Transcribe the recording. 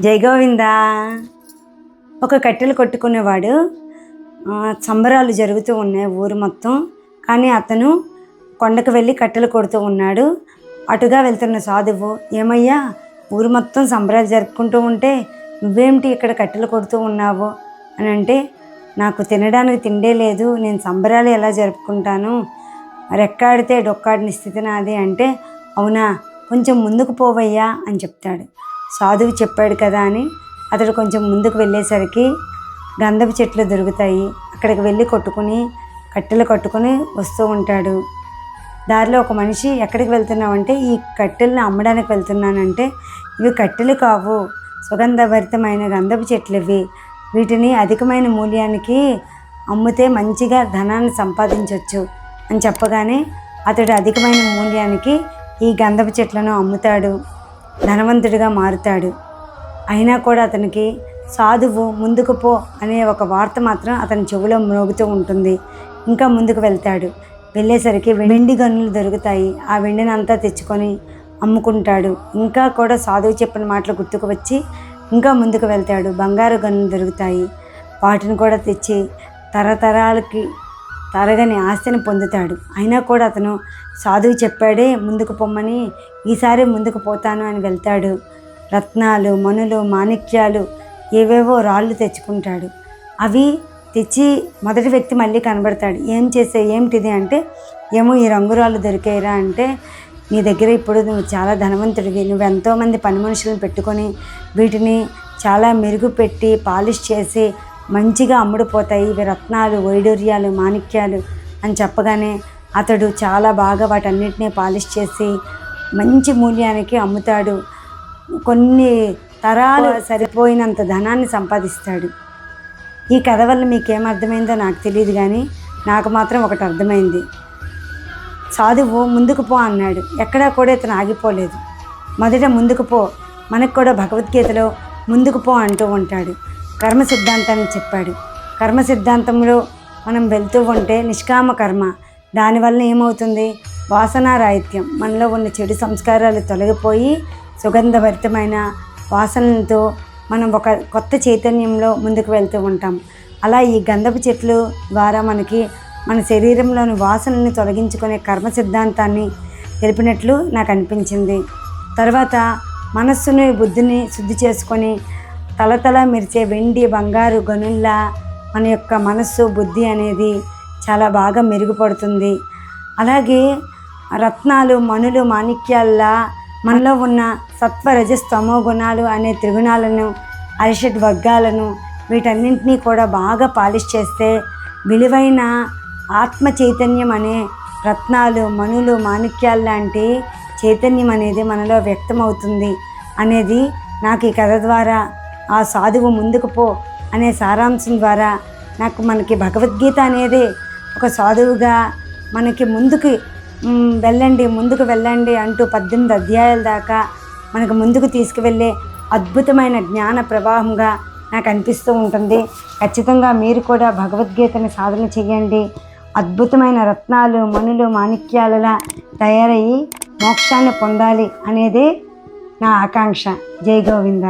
జై ఒక కట్టెలు కొట్టుకునేవాడు. సంబరాలు జరుగుతూ ఉన్నాయి ఊరు మొత్తం. కానీ అతను కొండకు వెళ్ళి కట్టెలు కొడుతూ ఉన్నాడు. అటుగా వెళ్తున్న సాధువు ఏమయ్యా ఊరు మొత్తం సంబరాలు జరుపుకుంటూ ఉంటే నువ్వేమిటి ఇక్కడ కట్టెలు కొడుతూ ఉన్నావు? అని అంటే నాకు తినడానికి తిండే లేదు నేను సంబరాలు ఎలా జరుపుకుంటాను? రెక్కాడితే డొక్కాడిని స్థితి నాది అంటే అవునా కొంచెం ముందుకు పోవయ్యా అని చెప్తాడు. సాధువు చెప్పాడు కదా అని అతడు కొంచెం ముందుకు వెళ్ళేసరికి గంధపు చెట్లు దొరుకుతాయి. అక్కడికి వెళ్ళి కొట్టుకుని కట్టెలు కట్టుకుని వస్తూ ఉంటాడు. దారిలో ఒక మనిషి ఎక్కడికి వెళ్తున్నావంటే ఈ కట్టెలను అమ్మడానికి వెళ్తున్నానంటే ఇవి కట్టెలు కావు. సుగంధభరితమైన గంధపు చెట్లు ఇవి. వీటిని అధికమైన మూల్యానికి అమ్మితే మంచిగా ధనాన్ని సంపాదించవచ్చు అని చెప్పగానే అతడు అధికమైన మూల్యానికి ఈ గంధపు చెట్లను అమ్ముతాడు. ధనవంతుడిగా మారుతాడు. అయినా కూడా అతనికి సాధువు ముందుకు పో అనే ఒక వార్త మాత్రం అతని చెవిలో మ్రోగుతూ ఉంటుంది. ఇంకా ముందుకు వెళ్తాడు. వెళ్ళేసరికి వెండి గనులు దొరుకుతాయి. ఆ వెండిని అంతా తెచ్చుకొని అమ్ముకుంటాడు. ఇంకా కూడా సాధువు చెప్పిన మాటలు గుర్తుకు వచ్చి ఇంకా ముందుకు వెళ్తాడు. బంగారు గనులు దొరుకుతాయి. వాటిని కూడా తెచ్చి తరతరాలకి తరగని ఆస్తిని పొందుతాడు. అయినా కూడా అతను సాధువు చెప్పాడే ముందుకు పొమ్మని ఈసారి ముందుకు పోతాను అని వెళ్తాడు. రత్నాలు మనులు మాణిక్యాలు ఏవేవో రాళ్ళు తెచ్చుకుంటాడు. అవి తెచ్చి మొదటి వ్యక్తి మళ్ళీ కనబడతాడు. ఏం చేసే ఏమిటిది అంటే ఏమో ఈ రంగురాళ్ళు దొరికాయిరా అంటే నీ దగ్గర ఇప్పుడు నువ్వు చాలా ధనవంతుడివి. నువ్వు ఎంతోమంది పని మనుషులను పెట్టుకొని వీటిని చాలా మెరుగుపెట్టి పాలిష్ చేసి మంచిగా అమ్ముడుపోతాయి. ఇవి రత్నాలు వైడూర్యాలు మాణిక్యాలు అని చెప్పగానే అతడు చాలా బాగా వాటన్నిటినీ పాలిష్ చేసి మంచి మూల్యానికి అమ్ముతాడు. కొన్ని తరాలు సరిపోయినంత ధనాన్ని సంపాదిస్తాడు. ఈ కథ వల్ల మీకేం అర్థమైందో నాకు తెలియదు కానీ నాకు మాత్రం ఒకటి అర్థమైంది. సాధువు ముందుకు పో అన్నాడు. ఎక్కడా కూడా ఇతను ఆగిపోలేదు. మొదట ముందుకు పో. మనకు కూడా భగవద్గీతలో ముందుకు పో అంటూ ఉంటాడు. కర్మ సిద్ధాంతాన్ని చెప్పాడు. కర్మ సిద్ధాంతంలో మనం వెళ్తూ ఉంటే నిష్కామ కర్మ. దానివల్ల ఏమవుతుంది? వాసనారాహిత్యం మనలో ఉన్న చెడు సంస్కారాలు తొలగిపోయి సుగంధభరితమైన వాసనలతో మనం ఒక కొత్త చైతన్యంలో ముందుకు వెళ్తూ ఉంటాం. అలా ఈ గంధపు చెట్లు ద్వారా మనకి మన శరీరంలోని వాసనల్ని తొలగించుకునే కర్మ సిద్ధాంతాన్ని తెలిపినట్లు నాకు అనిపించింది. తర్వాత మనస్సుని బుద్ధిని శుద్ధి చేసుకొని తలతల మెరిచే వెండి బంగారు గనుల్లా మన యొక్క మనస్సు బుద్ధి అనేది చాలా బాగా మెరుగుపడుతుంది. అలాగే రత్నాలు మణులు మాణిక్యాల్లా మనలో ఉన్న సత్వ గుణాలు అనే త్రిగుణాలను అరిషడ్ వర్గాలను వీటన్నింటినీ కూడా బాగా పాలిష్ చేస్తే విలువైన ఆత్మ చైతన్యం అనే రత్నాలు మణులు మాణిక్యాలు లాంటి చైతన్యం అనేది మనలో వ్యక్తమవుతుంది అనేది నాకు ఈ కథ ద్వారా ఆ సాధువు ముందుకు పో అనే సారాంశం ద్వారా నాకు మనకి భగవద్గీత అనేది ఒక సాధువుగా మనకి ముందుకు వెళ్ళండి ముందుకు వెళ్ళండి అంటూ పద్దెనిమిది అధ్యాయాల దాకా మనకు ముందుకు తీసుకువెళ్ళే అద్భుతమైన జ్ఞాన ప్రవాహంగా నాకు అనిపిస్తూ ఉంటుంది. ఖచ్చితంగా మీరు కూడా భగవద్గీతని సాధన చేయండి. అద్భుతమైన రత్నాలు మణులు మాణిక్యాలలా తయారయ్యి మోక్షాన్ని పొందాలి అనేది నా ఆకాంక్ష. జై గోవింద.